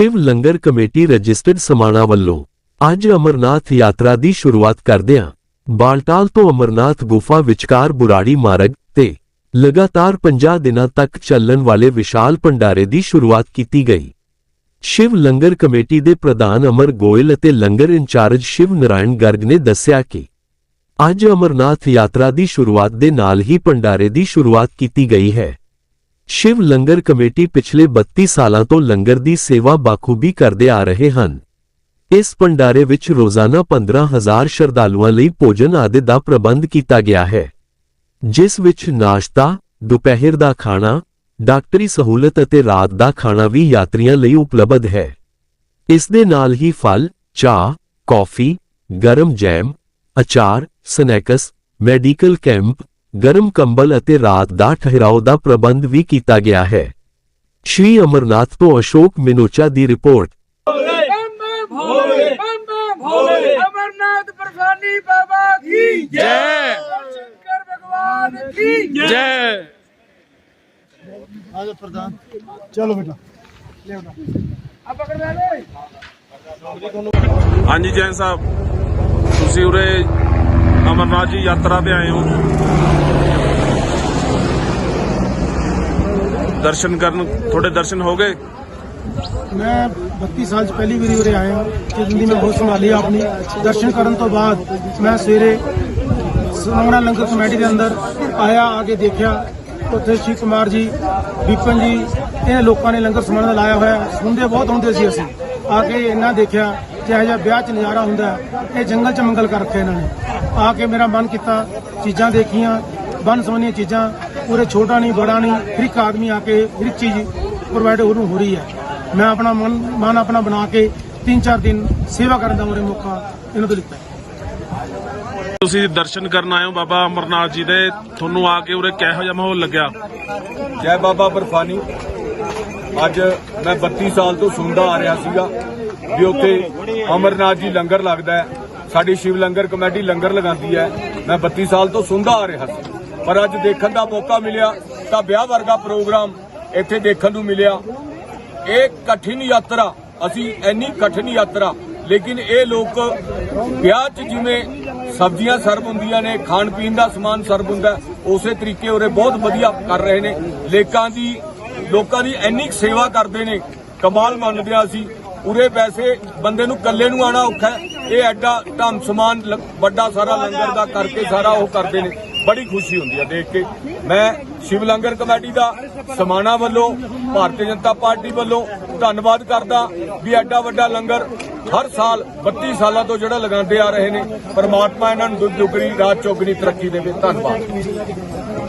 ਸ਼ਿਵ ਲੰਗਰ committee registered Samana ਵੱਲੋਂ ਅੱਜ ਅਮਰਨਾਥ ਯਾਤਰਾ ਦੀ ਸ਼ੁਰੂਆਤ ਕਰਦਿਆਂ ਬਾਲਟਾਲ ਤੋਂ ਅਮਰਨਾਥ ਗੁਫਾ ਵਿਚਕਾਰ ਬੁਰਾੜੀ ਮਾਰਗ ਤੇ ਲਗਾਤਾਰ 50 ਦਿਨਾਂ ਤੱਕ ਚੱਲਣ ਵਾਲੇ ਵਿਸ਼ਾਲ ਭੰਡਾਰੇ ਦੀ ਸ਼ੁਰੂਆਤ ਕੀਤੀ ਗਈ। ਸ਼ਿਵ ਲੰਗਰ ਕਮੇਟੀ ਦੇ ਪ੍ਰਧਾਨ ਅਮਰ ਗੋਇਲ ਅਤੇ ਲੰਗਰ ਇੰਚਾਰਜ ਸ਼ਿਵ ਨਰਾਇਣ ਗਰਗ ਨੇ ਦੱਸਿਆ ਕਿ ਅੱਜ ਅਮਰਨਾਥ ਯਾਤਰਾ ਦੀ ਸ਼ੁਰੂਆਤ ਦੇ ਨਾਲ ਹੀ ਭੰਡਾਰੇ ਦੀ ਸ਼ੁਰੂਆਤ ਕੀਤੀ ਗਈ ਹੈ। ਸ਼ਿਵ ਲੰਗਰ ਕਮੇਟੀ ਪਿਛਲੇ 32 ਸਾਲਾਂ ਤੋਂ ਲੰਗਰ ਦੀ ਸੇਵਾ ਬਾਖੂਬੀ ਕਰਦੇ ਆ ਰਹੇ ਹਨ। ਇਸ ਭੰਡਾਰੇ ਵਿੱਚ ਰੋਜ਼ਾਨਾ 15000 ਸ਼ਰਧਾਲੂਆਂ ਲਈ ਭੋਜਨ ਆਦਿ ਦਾ ਪ੍ਰਬੰਧ ਕੀਤਾ ਗਿਆ ਹੈ। ਜਿਸ ਵਿੱਚ ਨਾਸ਼ਤਾ, ਦੁਪਹਿਰ ਦਾ ਖਾਣਾ, ਡਾਕਟਰੀ ਸਹੂਲਤ ਅਤੇ ਰਾਤ ਦਾ ਖਾਣਾ ਵੀ ਯਾਤਰੀਆਂ ਲਈ ਉਪਲਬਧ ਹੈ। ਇਸ ਦੇ ਨਾਲ ਹੀ ਫਲ, ਚਾਹ, ਕੌਫੀ, ਗਰਮ ਜੈਮ, ਅਚਾਰ, ਸਨੈਕਸ, ਮੈਡੀਕਲ ਕੈਂਪ ਗਰਮ ਕੰਬਲ ਅਤੇ ਰਾਤ ਦਾ ਠਹਿਰਾਓ ਦਾ ਪ੍ਰਬੰਧ ਵੀ ਕੀਤਾ ਗਿਆ ਹੈ। ਸ਼੍ਰੀ ਅਮਰਨਾਥ ਤੋਂ ਅਸ਼ੋਕ ਮਿਨੋਚਾ ਦੀ ਰਿਪੋਰਟ। ਅਮਰਨਾਥ ਪ੍ਰਸਾਨੀ ਬਾਬਾ ਕੀ ਜੈ ਸ਼ੰਕਰ ਭਗਵਾਨ ਕੀ ਜੈ ਆਜੋ ਪ੍ਰਧਾਨ ਚਲੋ ਬੇਟਾ ਲੈ ਆਉਣਾ ਆ ਪਕੜ ਲੈ ਹਾਂਜੀ ਜੈਨ ਸਾਹਿਬ, ਤੁਸੀਂ ਉਰੇ ਅਮਰਨਾਥ ਜੀ, ਯਾਤਰਾ ਤੇ ਆਏ ਹੋ। ਦਰਸ਼ਨ ਕਰਨ, ਤੁਹਾਡੇ ਦਰਸ਼ਨ ਹੋ ਗਏ? ਮੈਂ 32 ਸਾਲ ਚ ਪਹਿਲੀ ਵਾਰੀ ਉਰੇ ਆਇਆ ਕਿ ਜ਼ਿੰਦਗੀ ਮੈਂ ਬਹੁਤ ਸੰਭਾਲੀ ਆਪਣੀ। ਦਰਸ਼ਨ ਕਰਨ ਤੋਂ ਬਾਅਦ ਮੈਂ ਸਵੇਰੇ ਸਮੰਗਣਾ ਲੰਗਰ ਕਮੇਟੀ ਦੇ ਅੰਦਰ ਆਇਆ, ਆ ਕੇ ਦੇਖਿਆ। ਉੱਥੇ ਸ਼ਿਵ ਕੁਮਾਰ ਜੀ, ਵਿਪਨ ਜੀ, ਇਹਨਾਂ ਲੋਕਾਂ ਨੇ ਲੰਗਰ ਸਮਾਨ ਲਾਇਆ ਹੋਇਆ। ਸੁਣਦੇ ਬਹੁਤ ਹੁੰਦੇ ਸੀ ਅਸੀਂ। ਆ ਕੇ ਇਹਨਾਂ ਦੇਖਿਆ ਕਿ ਇਹ ਜਿਹਾ ਵਿਆਹ ਚ ਨਜ਼ਾਰਾ ਹੁੰਦਾ ਹੈ। ਇਹ ਜੰਗਲ ਚ ਮੰਗਲ ਕਰ ਰੱਖਿਆ ਇਹਨਾਂ ਨੇ। ਆ ਕੇ ਮੇਰਾ ਮਨ ਕੀਤਾ ਚੀਜ਼ਾਂ ਦੇਖੀਆਂ ਬਨ ਸੋਹਣੀਆਂ ਚੀਜ਼ਾਂ ਪੂਰੇ ਛੋਟਾ ਨਹੀਂ ਬੜਾ ਨਹੀਂ ਹਰ ਇੱਕ ਆਦਮੀ ਆ ਕੇ ਹਰ ਇੱਕ ਚੀਜ਼ ਪ੍ਰੋਵਾਈਡ ਉਹਨੂੰ ਹੋ ਰਹੀ ਹੈ। ਮੈਂ ਆਪਣਾ ਮਨ ਮਨ ਆਪਣਾ ਬਣਾ ਕੇ 3-4 ਦਿਨ ਸੇਵਾ ਕਰਨ ਦਾ ਮੇਰੇ ਮੌਕਾ ਇਹਨਾਂ ਤੋਂ ਲਿੱਤਾ ਤੁਸੀਂ ਦਰਸ਼ਨ ਕਰਨ ਆਏ ਹੋ ਬਾਬਾ ਅਮਰਨਾਥ ਜੀ ਦੇ। ਤੁਹਾਨੂੰ ਆ ਕੇ ਉਰੇ ਕਿਹੋ ਜਿਹਾ ਮਾਹੌਲ ਲੱਗਿਆ? ਜੈ ਬਾਬਾ ਬਰਫਾਨੀ। ਅੱਜ ਮੈਂ 32 ਸਾਲ ਤੋਂ ਸੁਣਦਾ ਆ ਰਿਹਾ ਸੀਗਾ ਵੀ ਉੱਥੇ ਅਮਰਨਾਥ ਜੀ ਲੰਗਰ ਲੱਗਦਾ ਹੈ। ਸਾਡੀ ਸ਼ਿਵ ਲੰਗਰ ਕਮੇਟੀ ਲੰਗਰ ਲਗਾਉਂਦੀ ਹੈ। ਮੈਂ 32 ਸਾਲ ਤੋਂ ਸੁਣਦਾ ਆ ਰਿਹਾ ਸੀ। ਪਰ ਅੱਜ ਦੇਖਣ ਦਾ ਮੌਕਾ ਮਿਲਿਆ ਤਾਂ ਵਿਆਹ ਵਰਗਾ ਪ੍ਰੋਗਰਾਮ ਇੱਥੇ ਦੇਖਣ ਨੂੰ ਮਿਲਿਆ। ਇਹ ਕਠਿਨ ਯਾਤਰਾ, ਅਸੀਂ ਇੰਨੀ ਕਠਿਨ ਯਾਤਰਾ, ਲੇਕਿਨ ਇਹ ਲੋਕ ਵਿਆਹ 'ਚ ਜਿਵੇਂ ਸਬਜ਼ੀਆਂ ਸਰਵ ਹੁੰਦੀਆਂ ਨੇ ਖਾਣ ਪੀਣ ਦਾ ਸਮਾਨ ਸਰਵ ਹੁੰਦਾ, ਉਸੇ ਤਰੀਕੇ ਉਰੇ ਬਹੁਤ ਵਧੀਆ ਕਰ ਰਹੇ ਨੇ। ਲੇਕਾਂ ਦੀ ਲੋਕਾਂ ਦੀ ਇੰਨੀ ਸੇਵਾ ਕਰਦੇ ਨੇ, ਕਮਾਲ ਮੰਨਦੇ ਆ ਅਸੀਂ। ਉਰੇ ਪੈਸੇ ਬੰਦੇ ਨੂੰ ਇਕੱਲੇ ਨੂੰ ਆਣਾ ਔਖਾ ਇਹ ਐਡਾ ਧਮ ਸਮਾਨ ਵੱਡਾ ਸਾਰਾ ਲੰਗਰ ਦਾ ਕਰਕੇ ਸਾਰਾ ਉਹ ਕਰਦੇ ਨੇ। ਬੜੀ ਖੁਸ਼ੀ ਹੁੰਦੀ ਹੈ ਦੇਖ ਕੇ। ਮੈਂ ਸ਼ਿਵ ਲੰਗਰ ਕਮੇਟੀ ਦਾ ਸਮਾਣਾ ਵੱਲੋਂ, ਭਾਰਤੀ ਜਨਤਾ ਪਾਰਟੀ ਵੱਲੋਂ ਧੰਨਵਾਦ ਕਰਦਾ ਵੀ ਐਡਾ ਵੱਡਾ ਲੰਗਰ ਹਰ ਸਾਲ 32 ਸਾਲਾਂ ਤੋਂ ਜਿਹੜਾ ਲਗਾਉਂਦੇ ਆ ਰਹੇ ਨੇ। ਪਰਮਾਤਮਾ ਇਹਨਾਂ ਨੂੰ ਦੁੱਧ, ਦੁਗਣੀ, ਰਾਤ ਚੌਗਣੀ ਤਰੱਕੀ ਦੇਵੇ। ਧੰਨਵਾਦ।